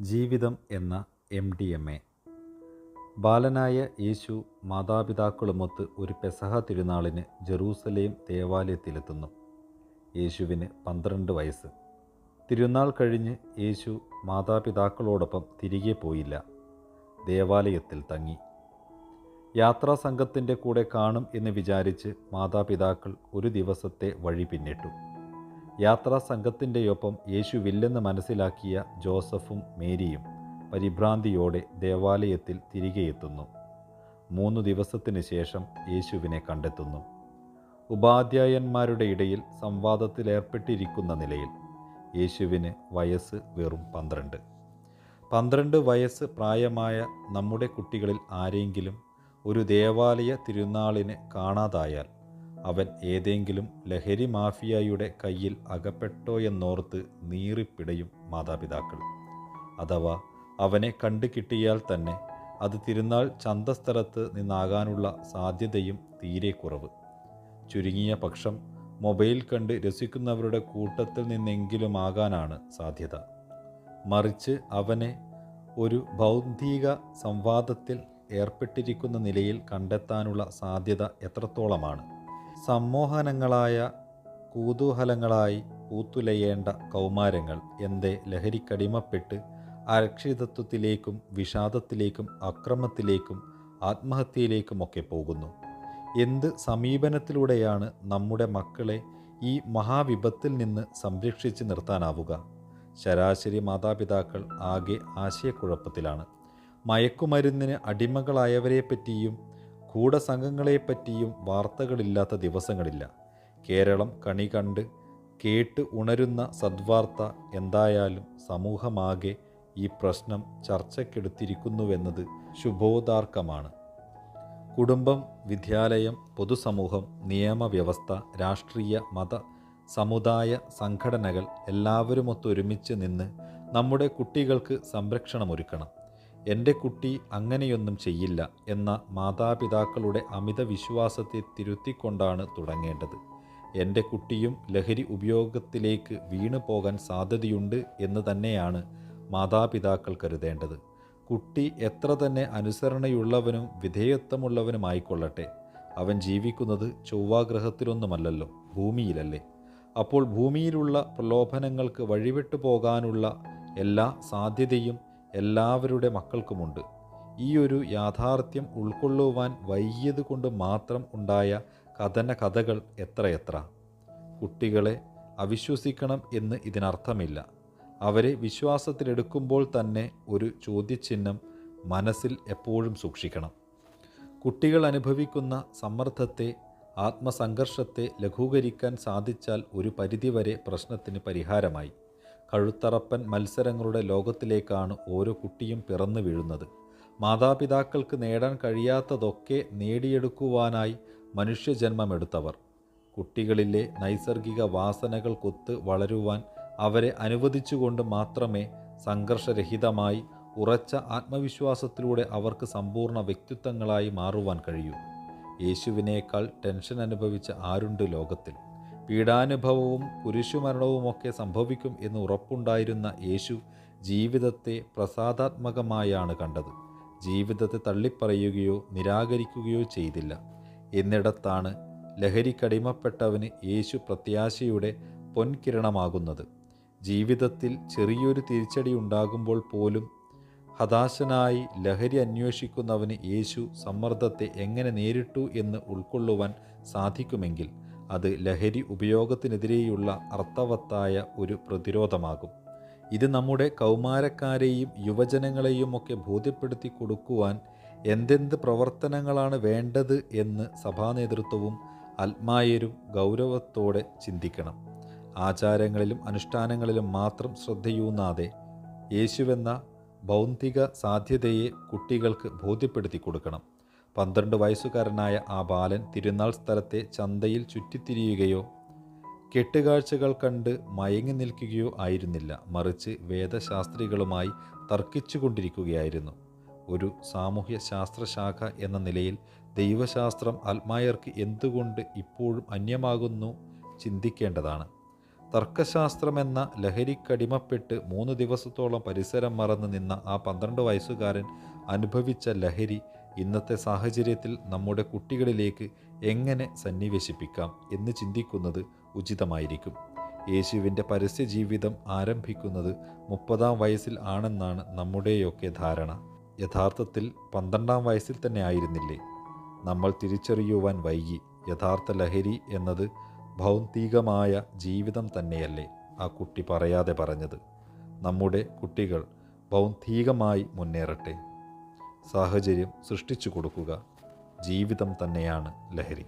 ജീവിതം എന്ന M D M A. ബാലനായ യേശു മാതാപിതാക്കളുമൊത്ത് ഒരു പെസഹ തിരുനാളിന് ജെറൂസലേം ദേവാലയത്തിലെത്തുന്നു. യേശുവിന് പന്ത്രണ്ട് വയസ്സ്. തിരുനാൾ കഴിഞ്ഞ് യേശു മാതാപിതാക്കളോടൊപ്പം തിരികെ പോയില്ല. ദേവാലയത്തിൽ തങ്ങി. യാത്രാ സംഘത്തിന്റെ കൂടെ കാണും എന്ന് വിചാരിച്ച് മാതാപിതാക്കൾ ഒരു ദിവസത്തെ വഴി പിന്നിട്ടു. യാത്രാ സംഘത്തിന്റെയൊപ്പം യേശുവില്ലെന്ന് മനസ്സിലാക്കിയ ജോസഫും മേരിയും പരിഭ്രാന്തിയോടെ ദേവാലയത്തിൽ തിരികെ എത്തുന്നു. മൂന്ന് ദിവസത്തിന് ശേഷം യേശുവിനെ കണ്ടെത്തുന്നു. ഉപാധ്യായന്മാരുടെ ഇടയിൽ സംവാദത്തിലേർപ്പെട്ടിരിക്കുന്ന നിലയിൽ യേശുവിന് വയസ്സ് വെറും പന്ത്രണ്ട്. പന്ത്രണ്ട് വയസ്സ് പ്രായമായ നമ്മുടെ കുട്ടികളിൽ ആരെങ്കിലും ഒരു ദേവാലയ തിരുനാളിന് കാണാതായാൽ അവൻ ഏതെങ്കിലും ലഹരി മാഫിയയുടെ കയ്യിൽ അകപ്പെട്ടോ അകപ്പെട്ടോയെന്നോർത്ത് നീറിപ്പിടയും മാതാപിതാക്കൾ. അഥവാ അവനെ കണ്ടു കിട്ടിയാൽ തന്നെ അത് തിരുനാൾ ചന്തസ്ഥലത്ത് നിന്നാകാനുള്ള സാധ്യതയും തീരെ കുറവ്. ചുരുങ്ങിയ പക്ഷം മൊബൈൽ കണ്ട് രസിക്കുന്നവരുടെ കൂട്ടത്തിൽ നിന്നെങ്കിലും ആകാനാണ് സാധ്യത. മറിച്ച് അവനെ ഒരു ബൗദ്ധിക സംവാദത്തിൽ ഏർപ്പെട്ടിരിക്കുന്ന നിലയിൽ കണ്ടെത്താനുള്ള സാധ്യത എത്രത്തോളമാണ്? സമ്മോഹനങ്ങളായ കൂതൂഹലങ്ങളായി പൂത്തുലയേണ്ട കൗമാരങ്ങൾ എന്തേ ലഹരിക്കടിമപ്പെട്ട് അരക്ഷിതത്വത്തിലേക്കും വിഷാദത്തിലേക്കും അക്രമത്തിലേക്കും ആത്മഹത്യയിലേക്കുമൊക്കെ പോകുന്നു. എന്ത് സമീപനത്തിലൂടെയാണ് നമ്മുടെ മക്കളെ ഈ മഹാവിപത്തിൽ നിന്ന് സംരക്ഷിച്ച് നിർത്താനാവുക? ശരാശരി മാതാപിതാക്കൾ ആകെ ആശയക്കുഴപ്പത്തിലാണ്. മയക്കുമരുന്നിന് അടിമകളായവരെപ്പറ്റിയും ഗൂഢസംഘങ്ങളെപ്പറ്റിയും വാർത്തകളില്ലാത്ത ദിവസങ്ങളില്ല. കേരളം കണി കണ്ട് കേട്ട് ഉണരുന്ന സദ്വാർത്ത എന്തായാലും സമൂഹമാകെ ഈ പ്രശ്നം ചർച്ചയ്ക്കെടുത്തിരിക്കുന്നുവെന്നത് ശുഭോദാർക്കമാണ്. കുടുംബം വിദ്യാലയം പൊതുസമൂഹം നിയമവ്യവസ്ഥ രാഷ്ട്രീയ മത സമുദായ സംഘടനകൾ എല്ലാവരുമൊത്തൊരുമിച്ച് നിന്ന് നമ്മുടെ കുട്ടികൾക്ക് സംരക്ഷണമൊരുക്കണം. എന്റെ കുട്ടി അങ്ങനെയൊന്നും ചെയ്യില്ല എന്ന മാതാപിതാക്കളുടെ അമിത വിശ്വാസത്തെ തിരുത്തിക്കൊണ്ടാണ് തുടങ്ങേണ്ടത്. എന്റെ കുട്ടിയും ലഹരി ഉപയോഗത്തിലേക്ക് വീണു പോകാൻ സാധ്യതയുണ്ട് എന്ന് തന്നെയാണ് മാതാപിതാക്കൾ കരുതേണ്ടത്. കുട്ടി എത്ര തന്നെ അനുസരണയുള്ളവനും വിധേയത്വമുള്ളവനുമായിക്കൊള്ളട്ടെ. അവൻ ജീവിക്കുന്നത് ചൊവ്വാഗ്രഹത്തിലൊന്നുമല്ലല്ലോ ഭൂമിയിലല്ലേ. അപ്പോൾ ഭൂമിയിലുള്ള പ്രലോഭനങ്ങൾക്ക് വഴിവിട്ടു പോകാനുള്ള എല്ലാ സാധ്യതയും എല്ലാവരുടെ മക്കൾക്കുമുണ്ട്. ഈ ഒരു യാഥാർത്ഥ്യം ഉൾക്കൊള്ളുവാൻ വൈകിയത് കൊണ്ട് മാത്രം ഉണ്ടായ കഥന കഥകൾ എത്രയെത്ര. കുട്ടികളെ അവിശ്വസിക്കണം എന്ന് ഇതിനർത്ഥമില്ല. അവരെ വിശ്വാസത്തിലെടുക്കുമ്പോൾ തന്നെ ഒരു ചോദ്യചിഹ്നം മനസ്സിൽ എപ്പോഴും സൂക്ഷിക്കണം. കുട്ടികൾ അനുഭവിക്കുന്ന സമ്മർദ്ദത്തെ ആത്മസംഘർഷത്തെ ലഘൂകരിക്കാൻ സാധിച്ചാൽ ഒരു പരിധിവരെ പ്രശ്നത്തിന് പരിഹാരമായി. കഴുത്തറപ്പൻ മത്സരങ്ങളുടെ ലോകത്തിലേക്കാണ് ഓരോ കുട്ടിയും പിറന്നു വീഴുന്നത്. മാതാപിതാക്കൾക്ക് നേടാൻ കഴിയാത്തതൊക്കെ നേടിയെടുക്കുവാനായി മനുഷ്യജന്മമെടുത്തവർ. കുട്ടികളിലെ നൈസർഗിക വാസനകൾക്കൊത്ത് വളരുവാൻ അവരെ അനുവദിച്ചുകൊണ്ട് മാത്രമേ സംഘർഷരഹിതമായി ഉറച്ച ആത്മവിശ്വാസത്തിലൂടെ അവർക്ക് സമ്പൂർണ വ്യക്തിത്വങ്ങളായി മാറുവാൻ കഴിയൂ. യേശുവിനേക്കാൾ ടെൻഷൻ അനുഭവിച്ച ആരുണ്ട് ലോകത്തിൽ? പീഡാനുഭവവും കുരിശുമരണവുമൊക്കെ സംഭവിക്കും എന്ന് ഉറപ്പുണ്ടായിരുന്ന യേശു ജീവിതത്തെ പ്രസാദാത്മകമായാണ് കണ്ടത്. ജീവിതത്തെ തള്ളിപ്പറയുകയോ നിരാകരിക്കുകയോ ചെയ്തില്ല. എന്നിടത്താണ് ലഹരിക്കടിമപ്പെട്ടവന് യേശു പ്രത്യാശയുടെ പൊൻകിരണമാകുന്നത്. ജീവിതത്തിൽ ചെറിയൊരു തിരിച്ചടി ഉണ്ടാകുമ്പോൾ പോലും ഹതാശനായി ലഹരി അന്വേഷിക്കുന്നവന് യേശു സമ്മർദ്ദത്തെ എങ്ങനെ നേരിട്ടു എന്ന് ഉൾക്കൊള്ളുവാൻ സാധിക്കുമെങ്കിൽ അത് ലഹരി ഉപയോഗത്തിനെതിരെയുള്ള അർത്ഥവത്തായ ഒരു പ്രതിരോധമാകും. ഇത് നമ്മുടെ കൗമാരക്കാരെയും യുവജനങ്ങളെയും ഒക്കെ ബോധ്യപ്പെടുത്തി കൊടുക്കുവാൻ എന്തെന്ത് പ്രവർത്തനങ്ങളാണ് വേണ്ടത് എന്ന് സഭാ നേതൃത്വവും ആത്മായരും ഗൗരവത്തോടെ ചിന്തിക്കണം. ആചാരങ്ങളിലും അനുഷ്ഠാനങ്ങളിലും മാത്രം ശ്രദ്ധയൂന്നാതെ യേശുവെന്ന ഭൗതിക സാധ്യതയെ കുട്ടികൾക്ക് ബോധ്യപ്പെടുത്തി കൊടുക്കണം. പന്ത്രണ്ട് വയസ്സുകാരനായ ആ ബാലൻ തിരുനാൾ സ്ഥലത്തെ ചന്തയിൽ ചുറ്റിത്തിരിയുകയോ കെട്ടുകാഴ്ചകൾ കണ്ട് മയങ്ങി നിൽക്കുകയോ ആയിരുന്നില്ല. മറിച്ച് വേദശാസ്ത്രികളുമായി തർക്കിച്ചുകൊണ്ടിരിക്കുകയായിരുന്നു. ഒരു സാമൂഹ്യ ശാസ്ത്രശാഖ എന്ന നിലയിൽ ദൈവശാസ്ത്രം ആത്മായർക്ക് എന്തുകൊണ്ട് ഇപ്പോഴും അന്യമാകുന്നു ചിന്തിക്കേണ്ടതാണ്. തർക്കശാസ്ത്രമെന്ന ലഹരിക്കടിമപ്പെട്ട് മൂന്ന് ദിവസത്തോളം പരിസരം മറന്നു നിന്ന ആ പന്ത്രണ്ട് വയസ്സുകാരൻ അനുഭവിച്ച ലഹരി ഇന്നത്തെ സാഹചര്യത്തിൽ നമ്മുടെ കുട്ടികളിലേക്ക് എങ്ങനെ സന്നിവേശിപ്പിക്കാം എന്ന് ചിന്തിക്കുന്നത് ഉചിതമായിരിക്കും. യേശുവിന്റെ പരസ്യജീവിതം ആരംഭിക്കുന്നത് മുപ്പതാം വയസ്സിൽ ആണെന്നാണ് നമ്മുടെയൊക്കെ ധാരണ. യഥാർത്ഥത്തിൽ പന്ത്രണ്ടാം വയസ്സിൽ തന്നെ ആയിരുന്നില്ലേ? നമ്മൾ തിരിച്ചറിയുവാൻ വൈകി. യഥാർത്ഥ ലഹരി എന്നത് ഭൗതികമായ ജീവിതം തന്നെയല്ലേ? ആ കുട്ടി പറയാതെ പറഞ്ഞത്. നമ്മുടെ കുട്ടികൾ ഭൗതികമായി മുന്നേറട്ടെ. സാഹചര്യം സൃഷ്ടിച്ചു കൊടുക്കുക. ജീവിതം തന്നെയാണ് ലഹരി.